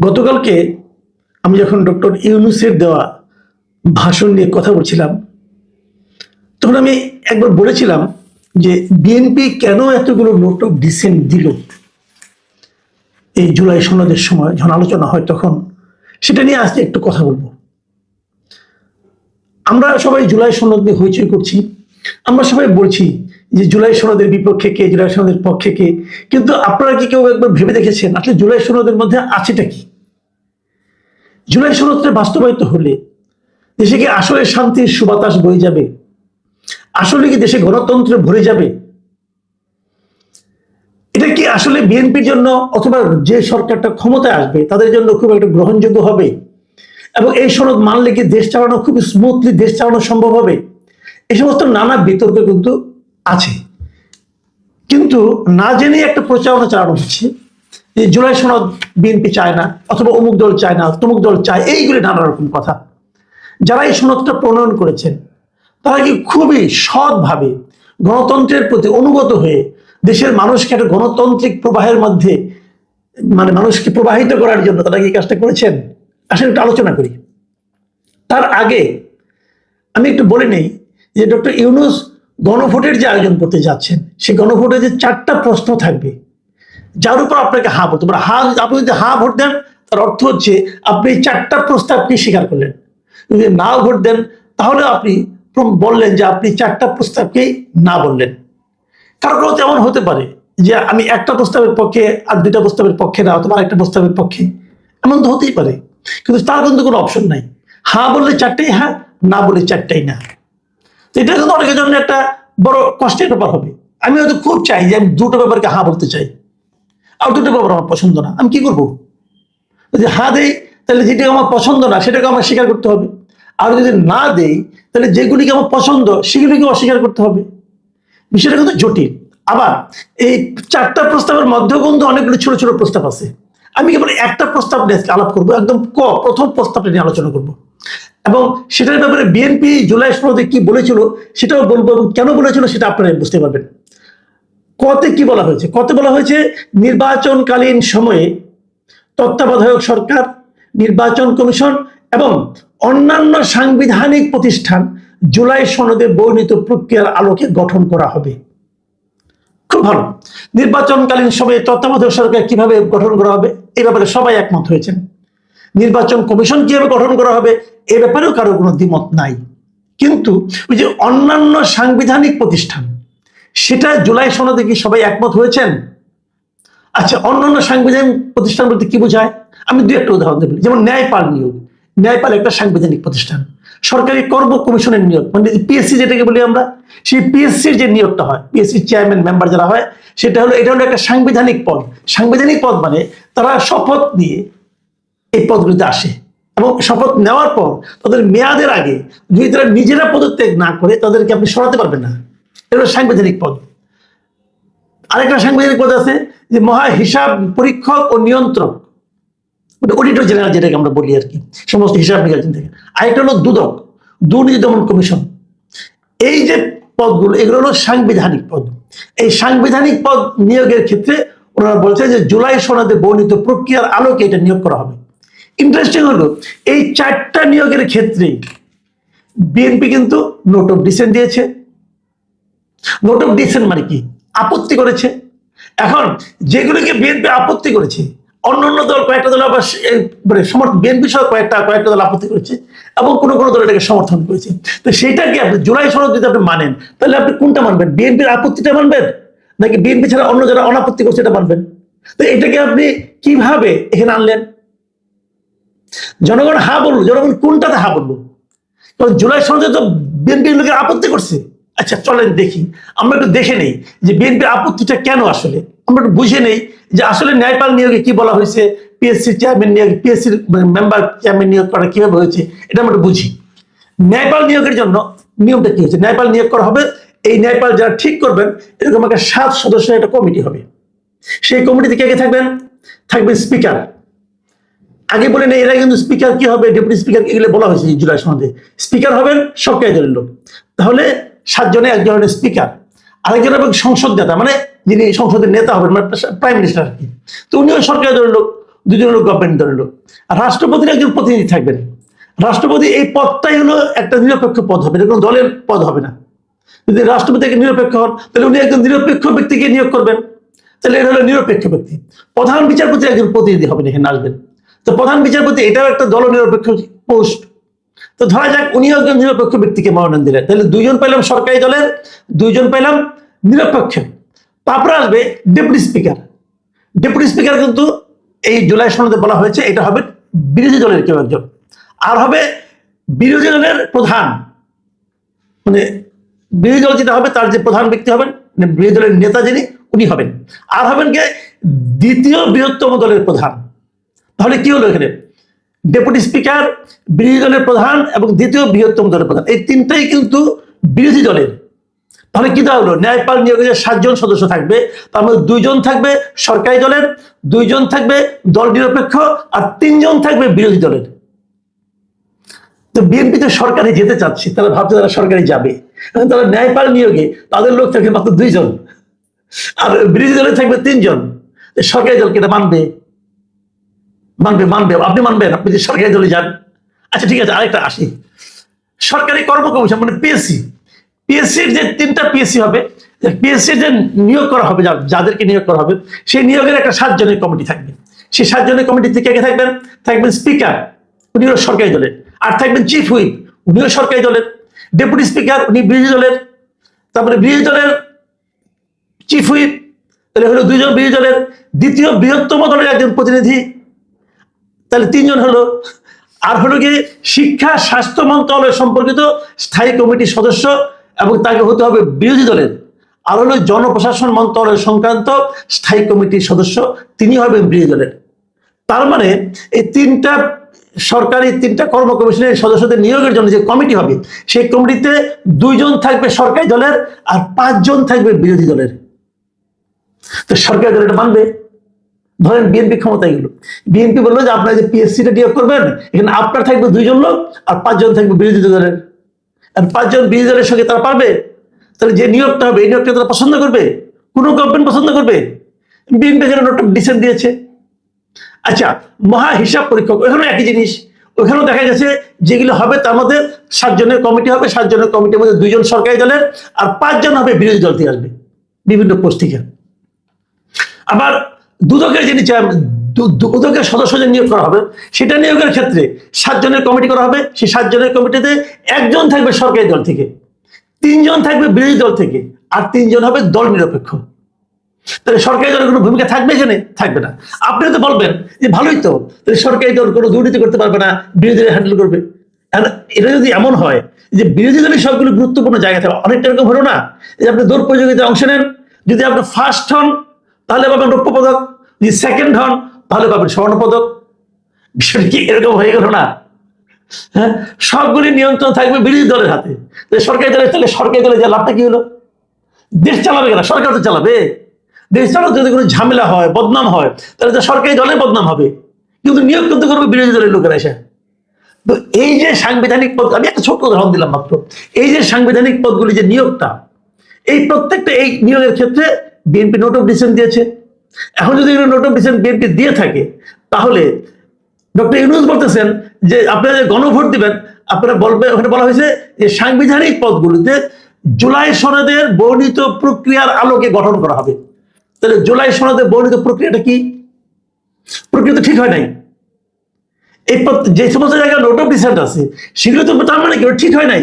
গতকালকে আমি যখন ডক্টর ইউনুসের দেওয়া ভাষণ নিয়ে কথা বলছিলাম, তখন আমি একবার বলেছিলাম যে বিএনপি কেন এতগুলো নোট অফ ডিসেন্ট দিল? এই জুলাই সনদের সময় যখন আলোচনা হয় তখন, সেটা নিয়ে আজকে একটু কথা বলব। আমরা সবাই জুলাই সনদ নিয়ে হইচই করছি। আমরা সবাই বলছি যে জুলাই সনদের বিপক্ষে কে, জুলাই সনদের পক্ষে কে, কিন্তু আপনারা কি কেউ একবার ভেবে দেখেছেন আসলে জুলাই সনদের মধ্যে আছেটা কি? জুলাই সনদটা বাস্তবায়িত হলে দেশে কি আসলে শান্তির সুবাতাস বয়ে যাবে? আসলে কি দেশে গণতন্ত্র ভরে যাবে? এটা কি আসলে বিএনপির জন্য অথবা যে সরকারটা ক্ষমতায় আসবে, তাদের জন্য খুব একটা গ্রহণযোগ্য হবে? এবং এই সনদ মানলে কি দেশ চালানো খুব স্মুথলি দেশ চালানো সম্ভব হবে? এই সমস্ত নানা বিতর্ক কিন্তু আছে। কিন্তু না জেনে একটা প্রচারণা চালানো হচ্ছে। যে জুলাই সনদ বিএনপি চায় না, অথবা অমুক দল চায় না, তমুক দল চায়, এইগুলি নানা রকম কথা। যারা এই সনদটা প্রণয়ন করেছেন, তারা কি খুবই সৎভাবে গণতন্ত্রের প্রতি অনুগত হয়ে দেশের মানুষকে একটা গণতান্ত্রিক প্রবাহের মধ্যে মানে মানুষকে প্রবাহিত করার জন্য তারা কি কাজটা করেছেন? আসলে একটু আলোচনা করি। তার আগে আমি একটু বলে নেই যে ডক্টর ইউনুস গণভোটের যে আয়োজন করতে যাচ্ছেন সেই গণভোটে যে চারটা প্রশ্ন থাকবে যার উপর আপনাকে হা বলতে পারে হা, আপনি যদি হা ভোট দেন, তার অর্থ হচ্ছে আপনি চারটা প্রস্তাবকে স্বীকার করলেন। যদি না ভোট দেন, তাহলে আপনি বললেন যে আপনি চারটা প্রস্তাবকেই না বললেন। কারও কারও তেমন হতে পারে যে আমি একটা প্রস্তাবের পক্ষে আর দুইটা প্রস্তাবের পক্ষে না, অথবা একটা প্রস্তাবের পক্ষে। এমন তো হতেই পারে। কিন্তু তার কিন্তু কোনো অপশন নাই। হ্যাঁ বললে চারটেই হ্যাঁ না বললে চারটেই না। তো এটা কিন্তু অনেকের জন্য একটা বড় কষ্টের ব্যাপার হবে। আমি হয়তো খুব চাই যে আমি দুটো ব্যাপারকে হ্যাঁ বলতে চাই। আর দুটো ব্যাপার আমার পছন্দ না। আমি কি করব? যদি হ্যাঁ দেই, তাহলে যেটা আমার পছন্দ না, সেটাকে আমার স্বীকার করতে হবে। আর যদি না দেই, তাহলে যেগুলিকে আমার পছন্দ, সেগুলিকে অস্বীকার করতে হবে। বিষয়টা কিন্তু জটিল। আবার, এই চারটা প্রস্তাবের মধ্যেও কিন্তু অনেকগুলো ছোট ছোট প্রস্তাব আছে। আমি কেবল একটা প্রস্তাব নিয়ে আজকে আলাপ করব, একদম ক, প্রথম প্রস্তাবটা নিয়ে আলোচনা করব। এবং সেটার ব্যাপারে বিএনপি জুলাই সনদে কি বলেছিল, সেটাও বলব এবং কেন বলেছিল, সেটা আপনারা বুঝতে পারবেন। কতে কি বলা হয়েছে? কতে বলা হয়েছে নির্বাচনকালীন সময়ে তত্ত্বাবধায়ক সরকার, নির্বাচন কমিশন এবং অন্যান্য সাংবিধানিক প্রতিষ্ঠান জুলাই সনদে বর্ণিত প্রক্রিয়ার আলোকে গঠন করা হবে। খুব ভালো। নির্বাচনকালীন সময়ে তত্ত্বাবধায়ক সরকার কীভাবে গঠন করা হবে? এ ব্যাপারে সবাই একমত হয়েছেন। নির্বাচন কমিশন কীভাবে গঠন করা হবে? এ ব্যাপারেও কারও কোনো দ্বিমত নাই। কিন্তু ওই যে অন্যান্য সাংবিধানিক প্রতিষ্ঠান সেটা জুলাই সনদে কি সবাই একমত হয়েছেন? আচ্ছা অন্যান্য সাংবিধানিক প্রতিষ্ঠান বলতে কি বোঝায়? আমি দু একটা উদাহরণ দেবো যেমন ন্যায়পাল নিয়োগ। ন্যায়পাল একটা সাংবিধানিক প্রতিষ্ঠান। সরকারি কর্ম কমিশনের নিয়োগ মানে পিএসসি যেটাকে বলি আমরা, সেই পিএসসির যে নিয়োগটা হয় পিএসসির চেয়ারম্যান মেম্বার যারা হয়, সেটা হলো, এটা হলো একটা সাংবিধানিক পদ। সাংবিধানিক পদ মানে তারা শপথ নিয়ে এই পদগুলিতে আসে এবং শপথ নেওয়ার পর তাদের মেয়াদের আগে যদি তারা নিজেরা পদত্যাগ না করে, তাদেরকে আপনি সরাতে পারবেন না। এটা সাংবিধানিক পদ। আরেকটা সাংবিধানিক পদ আছে যে মহা হিসাব পরীক্ষক ও নিয়ন্ত্রক। অডিটর জেনারেল যেটাকে আমরা বলি আর কি, সমস্ত হিসাব নিকাশ থেকে। আরেকটা হলো দুদক, দুর্নীতি দমন কমিশন। এই যে পদগুলো, এগুলো হলো সাংবিধানিক পদ। এই সাংবিধানিক পদ নিয়োগের ক্ষেত্রে ওনারা বলছে যে জুলাই সনদে বর্ণিত প্রক্রিয়ার আলোকে এটা নিয়োগ করা হবে। ইন্টারেস্টিং হলো, এই চারটা নিয়োগের ক্ষেত্রে বিএনপি কিন্তু নোট অফ ডিসেন্ট দিয়েছে। নোট অফ ডিসেন্ট মানে কি? আপত্তি করেছে। এখন যেগুলোকে বিএনপি আপত্তি করেছে, অন্য অন্য দল কয়েকটা দল আবার মানে সমর্থন বিএনপি সহ কয়েকটা কয়েকটা দল আপত্তি করেছে এবং কোনো কোনো দল এটাকে সমর্থন করেছে। তো সেইটাকে আপনি জুলাই সনদ যদি আপনি মানেন, তাহলে আপনি কোনটা মানবেন? বিএনপির আপত্তিটা মানবেন? নাকি বিএনপি ছাড়া অন্য যারা অনাপত্তি করছে এটা মানবেন? তো এটাকে আপনি কীভাবে এখানে আনলেন? জনগণ হা বলল, জনগণ কোনটাতে হা বলল? কারণ জুলাই সনদে তো বিএনপির লোকের আপত্তি করছে। আচ্ছা চলেন দেখি। আমরা একটু দেখে নেই যে বিএনপির আপত্তিটা কেন আসলে? আমরা একটু বুঝে নেই যে আসলে ন্যায়পাল নিয়োগে কি বলা হয়েছে পিএসসি চেয়ারম্যান নিয়োগ পিএসসির মেম্বার চেয়ারম্যান নিয়োগ করা কীভাবে হয়েছে, এটা আমরা বুঝি। ন্যায়পাল নিয়োগের জন্য নিয়মটা কি হচ্ছে ন্যায়পাল নিয়োগ করা হবে, এই ন্যায়পাল যারা ঠিক করবেন, এরকম একটা সাত সদস্যের একটা কমিটি হবে। সেই কমিটিতে কে কে থাকবেন? থাকবেন স্পিকার আগে বলে নেই, এরা কিন্তু স্পিকার কি হবে? ডেপুটি স্পিকার এগুলো বলা হয়েছে জুলাই সনদে। স্পিকার হবেন সরকারি দলের লোক। তাহলে সাতজনে একজন হলেন স্পিকার আরেকজন এবং সংসদ নেতা মানে যিনি সংসদের নেতা হবেন মানে প্রাইম মিনিস্টার আর কি। তো উনিও সরকারি দলের লোক দুজন হলো গভর্নমেন্ট দলের লোক। আর রাষ্ট্রপতির একজন প্রতিনিধি থাকবেন। রাষ্ট্রপতি এই পদটাই হলো একটা নিরপেক্ষ পদ হবে কোনো দলের পদ হবে না। যদি রাষ্ট্রপতি একজন নিরপেক্ষ হন, তাহলে উনি একজন নিরপেক্ষ ব্যক্তিকে নিয়োগ করবেন। তাহলে এটা হলো নিরপেক্ষ ব্যক্তি। প্রধান বিচারপতি একজন প্রতিনিধি হবেন, এখানে আসবেন। তো প্রধান বিচারপতি, এটাও একটা দল নিরপেক্ষ পোস্ট তো ধরা যাক উনিও একজন নিরপেক্ষ ব্যক্তিকে মনোনয়ন দিলেন। তাহলে দুইজন পেলাম সরকারি দলের, দুইজন পেলাম নিরপেক্ষ। তারপরে আসবে ডেপুটি স্পিকার। ডেপুটি স্পিকার কিন্তু এই জুলাই সনদে বলা হয়েছে, এটা হবে বিরোধী দলের কেউ একজন। আর হবে বিরোধী দলের প্রধান। মানে বিরোধী দল যেটা হবে, তার যে প্রধান ব্যক্তি হবেন মানে বিরোধী দলের নেতা যিনি, উনি হবেন। আর হবেন কে? দ্বিতীয় বৃহত্তম দলের প্রধান। তাহলে কি হলো এখানে? ডেপুটি স্পিকার বিরোধী দলের প্রধান এবং দ্বিতীয় বৃহত্তম দলের প্রধান। এই তিনটাই কিন্তু বিরোধী দলের। তাহলে কি দেওয়া হলো? ন্যায়পাল নিয়োগে যে সাতজন সদস্য থাকবে, তার মধ্যে দুইজন থাকবে সরকারি দলের, দুইজন থাকবে দল নিরপেক্ষ আর তিনজন থাকবে বিরোধী দলের। তো বিএনপি তো সরকারে যেতে চাচ্ছে, তারা ভাবছে তারা সরকারে যাবে। তারা ন্যায়পাল নিয়োগে, তাদের লোক থাকবে মাত্র দুইজন। আর বিরোধী দলে থাকবে তিনজন। সরকারি দলকে এটা মানবে? মানবে মানবে, আপনি মানবেন, আপনি যে সরকারি দলে যান। আচ্ছা ঠিক আছে, আরেকটা আসি। সরকারি কর্ম কমিশন মানে পিএসসি পিএসসির যে তিনটা পিএসসি হবে পিএসসির যে নিয়োগ করা হবে যাদেরকে নিয়োগ করা হবে, সেই নিয়োগের একটা সাতজনের কমিটি থাকবে। সেই সাতজনের কমিটি থেকে কে থাকবেন? থাকবেন স্পিকার উনিও সরকারি দলের। আর থাকবেন চিফ হুইপ উনিও সরকারি দলের। ডেপুটি স্পিকার উনি বিরোধী দলের। তারপরে বিরোধী দলের চিফ হুইপ তাহলে হলো দুইজন বিরোধী দলের। দ্বিতীয় বৃহত্তম দলের একজন প্রতিনিধি তাহলে তিনজন হলো। আর হলো গিয়ে শিক্ষা, স্বাস্থ্য মন্ত্রণালয় সম্পর্কিত স্থায়ী কমিটির সদস্য এবং তাকে হতে হবে বিরোধী দলের। আর হলো জনপ্রশাসন মন্ত্রণালয় সংক্রান্ত স্থায়ী কমিটির সদস্য, তিনি হবেন বিরোধী দলের। তার মানে এই তিনটা সরকারি, তিনটা কর্ম কমিশনের সদস্যদের নিয়োগের জন্য যে কমিটি হবে, সেই কমিটিতে দুইজন থাকবে সরকারি দলের আর পাঁচজন থাকবে বিরোধী দলের। তো সরকারি দল এটা মানবে? ধরেন বিএনপি ক্ষমতায় গেল বিএনপি বলল যে আপনারা যে পিএসসিটা নিয়োগ করবেন, এখানে আপনার থাকবে দুইজন লোক আর পাঁচজন থাকবে বিরোধী দলের। আর পাঁচজন বিরোধী দলের সঙ্গে তারা পারবে? তাহলে যে নিয়োগটা হবে, এই নিয়োগটা তারা পছন্দ করবে? কোনো গভর্নমেন্ট পছন্দ করবে? বিএনপি এখানে নোট ডিসেন্ট দিয়েছে। আচ্ছা মহা হিসাব পরীক্ষক ওখানেও একই জিনিস। ওখানেও দেখা গেছে যেগুলো হবে তার মধ্যে সাতজনের কমিটি হবে, সাতজনের কমিটির মধ্যে দুইজন সরকারি দলের আর পাঁচজন হবে বিরোধী দল থেকে আসবে বিভিন্ন পোস্ট থেকে। আবার দুদকের যিনি দুদকের সদস্য যে নিয়োগ করা হবে, সেটা নিয়োগের ক্ষেত্রে সাতজনের কমিটি করা হবে। সেই সাতজনের কমিটিতে একজন থাকবে সরকারি দল থেকে, তিনজন থাকবে বিরোধী দল থেকে, আর তিনজন হবে দল নিরপেক্ষ। তাহলে সরকারি দলের কোনো ভূমিকা থাকবে এখানে? থাকবে না। আপনি তো বলবেন যে ভালোই তো, তাহলে সরকারি দল কোনো দুর্নীতি করতে পারবে না বিরোধী দল হ্যান্ডেল করবে এটা যদি এমন হয় যে বিরোধী দলের সবগুলো গুরুত্বপূর্ণ জায়গা থাকে, অনেকটা এরকম হলো না? যে আপনি দৌড় প্রতিযোগিতায় অংশ নেন, যদি আপনি ফার্স্ট হন তাহলে পাবেন রৌপ্য পদক। যদি সেকেন্ড হন, তাহলে পাবেন স্বর্ণ পদক। বিষয়টা কি এরকম হয়ে গেল না? হ্যাঁ? সবগুলি নিয়ন্ত্রণ থাকবে বিরোধী দলের হাতে। সরকারি দলের তাহলে সরকারি দলের যে লাভটা কি হলো? দেশ চালাবে কেনা? সরকার তো চালাবে। দেশ চালাতে যদি কোনো ঝামেলা হয়, বদনাম হয়, তাহলে তো সরকারি দলের বদনাম হবে। কিন্তু নিয়োগ কিন্তু করবে বিরোধী দলের লোকেরা এসে। তো এই যে সাংবিধানিক পদ আমি একটা ছোট্ট উদাহরণ দিলাম মাত্র। এই যে সাংবিধানিক পদগুলি যে নিয়োগটা, এই প্রত্যেকটা এই নিয়োগের ক্ষেত্রে বিএনপি নোট অফ ডিসেন্ট দিয়েছে। এখন যদি নোট অফ ডিসেন্ট বিএনপি দিয়ে থাকে, তাহলে ডক্টর ইউনুস বলতেছেন যে আপনারা যে গণভোট দিবেন, আপনারা বলবে, ওখানে বলা হয়েছে যে সাংবিধানিক পদগুলিতে জুলাই সনদের বর্ণিত প্রক্রিয়ার আলোকে গঠন করা হবে। তাহলে জুলাই সনদের বর্ণিত প্রক্রিয়াটা কি? প্রক্রিয়া তো ঠিক হয় নাই। এই যে সমস্ত জায়গায় নোট অফ ডিসেন্ট আছে, সেগুলো তো তার মানে কি? ঠিক হয় নাই।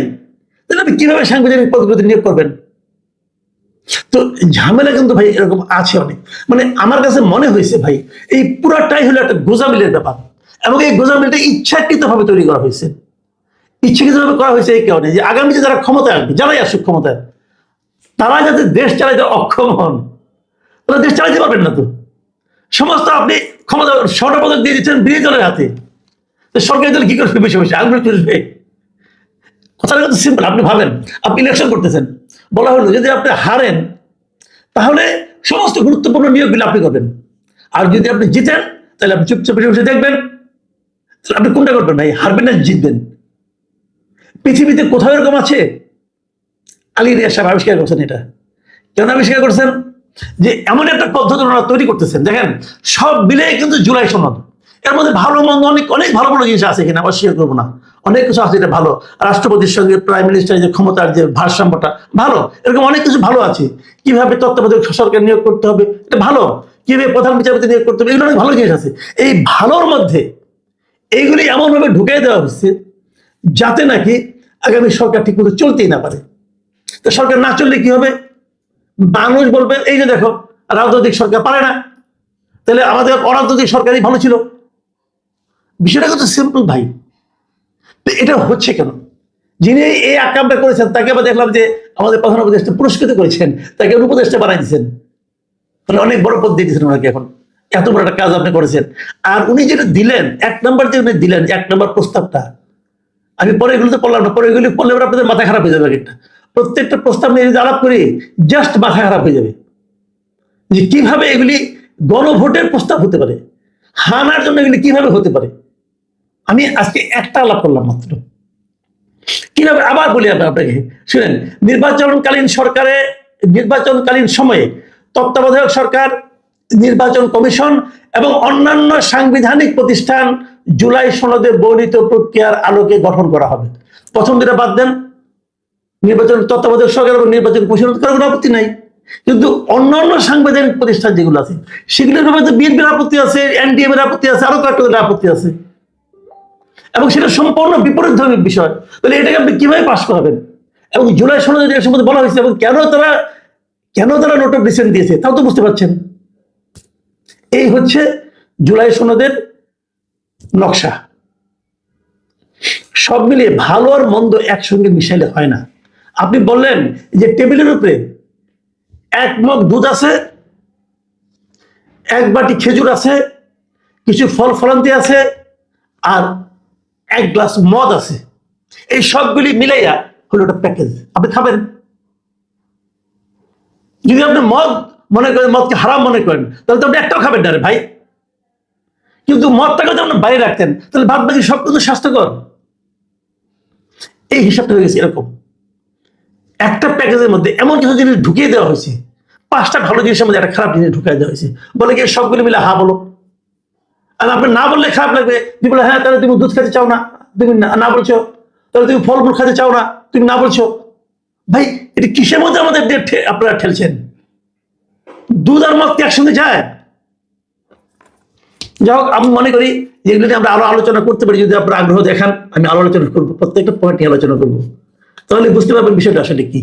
তাহলে আপনি কীভাবে সাংবিধানিক পদগুলোতে নিয়োগ করবেন? তো ঝামেলা কিন্তু ভাই এরকম আছে অনেক। মানে আমার কাছে মনে হয়েছে ভাই, এই পুরাটাই হলো একটা গোজামিলের ব্যাপার। এবং এই গোজামিলটা ইচ্ছাকৃতভাবে তৈরি করা হয়েছে। ইচ্ছাকৃতভাবে করা হয়েছে এই কারণে যে আগামীতে যারা ক্ষমতায় আসবে, যারাই আসুক ক্ষমতায়, তারা যাতে দেশ চালাইতে অক্ষম হন। তারা দেশ চালাইতে পারবেন না তো। সমস্ত আপনি ক্ষমতা স্বর্ণপদক দিয়ে দিচ্ছেন বিরোধী দলের হাতে সরকারি দল কি করবে বেশি বেশি আগ্রহ চলবে কথাটা কিন্তু সিম্পল আপনি ভাবেন, আপনি ইলেকশন করতেছেন, বলা হলো, যদি আপনি হারেন, তাহলে সমস্ত গুরুত্বপূর্ণ নিয়োগগুলো আপনি করবেন। আর যদি আপনি জিতেন, তাহলে আপনি চুপচাপ বসে দেখবেন, তাহলে আপনি কোনটা করবেন ভাই, হারবেন না জিতবেন? পৃথিবীতে কোথাও এরকম আছে? আলী রিয়া সাহেব আবিষ্কার করছেন এটা। কেন আবিষ্কার করছেন? যে এমন একটা পদ্ধতি ওনারা তৈরি করতেছেন, দেখেন, সব মিলে কিন্তু জুলাই সনদ। এর মধ্যে ভালো মন্দ অনেক অনেক ভালো ভালো জিনিস আছে কিনা অস্বীকার করব না। অনেক কিছু আছে এটা ভালো। রাষ্ট্রপতির সঙ্গে প্রাইম মিনিস্টারের যে ক্ষমতার যে ভারসাম্যটা, ভালো। এরকম অনেক কিছু ভালো আছে। কীভাবে তত্ত্বাবধায়ক সরকার নিয়োগ করতে হবে, এটা ভালো। কীভাবে প্রধান বিচারপতি নিয়োগ করতে হবে, এগুলো অনেক ভালো জিনিস আছে। এই ভালোর মধ্যে এইগুলি এমনভাবে ঢুকিয়ে দেওয়া হচ্ছে যাতে নাকি আগামী সরকার ঠিক মতো চলতেই না পারে। তো সরকার না চললে কি হবে? মানুষ বলবে, এই যে দেখো, রাজনৈতিক সরকার পারে না। তাহলে আমাদের অরাজনৈতিক সরকারই ভালো ছিল। বিষয়টা কত সিম্পল ভাই। এটা হচ্ছে কেন? যিনি এই আকামটা করেছেন, তাকে আবার দেখলাম যে আমাদের প্রধান উপদেষ্টা পুরস্কৃত করেছেন, তাকে উপদেষ্টা বানাই দিয়েছেন। মানে অনেক বড় পদ দিয়ে দিয়েছেন ওনাকে এখন। এত বড় একটা কাজ আপনি করেছেন। আর উনি যেটা দিলেন, এক নম্বর যে উনি দিলেন এক নম্বর প্রস্তাবটা, আমি পরে এগুলো তো পড়লাম না, পরে এগুলি পড়লে আপনাদের মাথা খারাপ হয়ে যাবে একটা প্রত্যেকটা প্রস্তাব নিয়ে যদি আলাপ করি জাস্ট মাথা খারাপ হয়ে যাবে। যে কীভাবে এগুলি গণভোটের প্রস্তাব হতে পারে? হানার জন্য এগুলি কীভাবে হতে পারে? আমি আজকে একটা আলাপ করলাম মাত্র। কীভাবে আবার বলি আপনাকে? শুনেন, নির্বাচনকালীন সরকারে, নির্বাচনকালীন সময়ে তত্ত্বাবধায়ক সরকার, নির্বাচন কমিশন এবং অন্যান্য সাংবিধানিক প্রতিষ্ঠান জুলাই সনদে বর্ণিত প্রক্রিয়ার আলোকে গঠন করা হবে। প্রথম যেটা বাদ দেন। নির্বাচন তত্ত্বাবধায়ক সরকার এবং নির্বাচন কমিশন করার কোনো আপত্তি নাই। কিন্তু অন্যান্য সাংবিধানিক প্রতিষ্ঠান যেগুলো আছে, সেগুলোর ব্যাপারে বিএনপির আপত্তি আছে এনডিএম এর আপত্তি আছে, আরও কয়েকটা আপত্তি আছে। এবং সেটা সম্পূর্ণ বিপরীত ধর্মী বিষয়। তাহলে এটাকে আপনি কীভাবে পাশ করাবেন? এবং জুলাই সনদে যেটা সম্বন্ধে বলা হয়েছে, এবং কেন তারা কেন তারা নোট অফ ডিসেন্ট দিয়েছে, তাও তো বুঝতে পারছেন। এই হচ্ছে জুলাই সনদের নকশা। সব মিলিয়ে ভালো আর মন্দ একসঙ্গে মিশাইলে হয় না। আপনি বললেন যে টেবিলের উপরে এক মগ দুধ আছে, এক বাটি খেজুর আছে, কিছু ফল ফলান্তি আছে, আর এক গ্লাস মদ আছে। এই সবগুলি মিলাইয়া হলো একটা প্যাকেজ আপনি খাবেন? যদি আপনি মদ মনে করেন, মদকে হারাম মনে করেন, তাহলে তো আপনি একটাও খাবেন না রে ভাই। কিন্তু মদটাকে যদি আপনি বাইরে রাখতেন, তাহলে বাদ বাকি সব কিন্তু স্বাস্থ্যকর। এই হিসাবটা হয়ে গেছে এরকম। একটা প্যাকেজের মধ্যে এমন কিছু জিনিস ঢুকিয়ে দেওয়া হয়েছে। পাঁচটা ভালো জিনিসের মধ্যে একটা খারাপ জিনিস ঢুকিয়ে দেওয়া হয়েছে। বলে কি সবগুলো মিলে হা বলো। আর আপনি না বললে খারাপ লাগবে। তুমি বলে হ্যাঁ তাহলে তুমি দুধ খেতে চাও না। তুমি না বলছো। তাহলে তুমি ফল মূল খেতে চাও না। তুমি না বলছো। ভাই, এটা কিসের মধ্যে আমাদের আপনারা ঠেলছেন? দুধ আর কি একসঙ্গে যায়? যাই হোক, আমি মনে করি যেগুলো নিয়ে আমরা আরও আলোচনা করতে পারি, যদি আপনার আগ্রহ দেখান, আমি আরও আলোচনা করব, প্রত্যেকটা পয়েন্ট নিয়ে আলোচনা করব। তাহলে বুঝতে পারবেন বিষয়টা আসলে কি।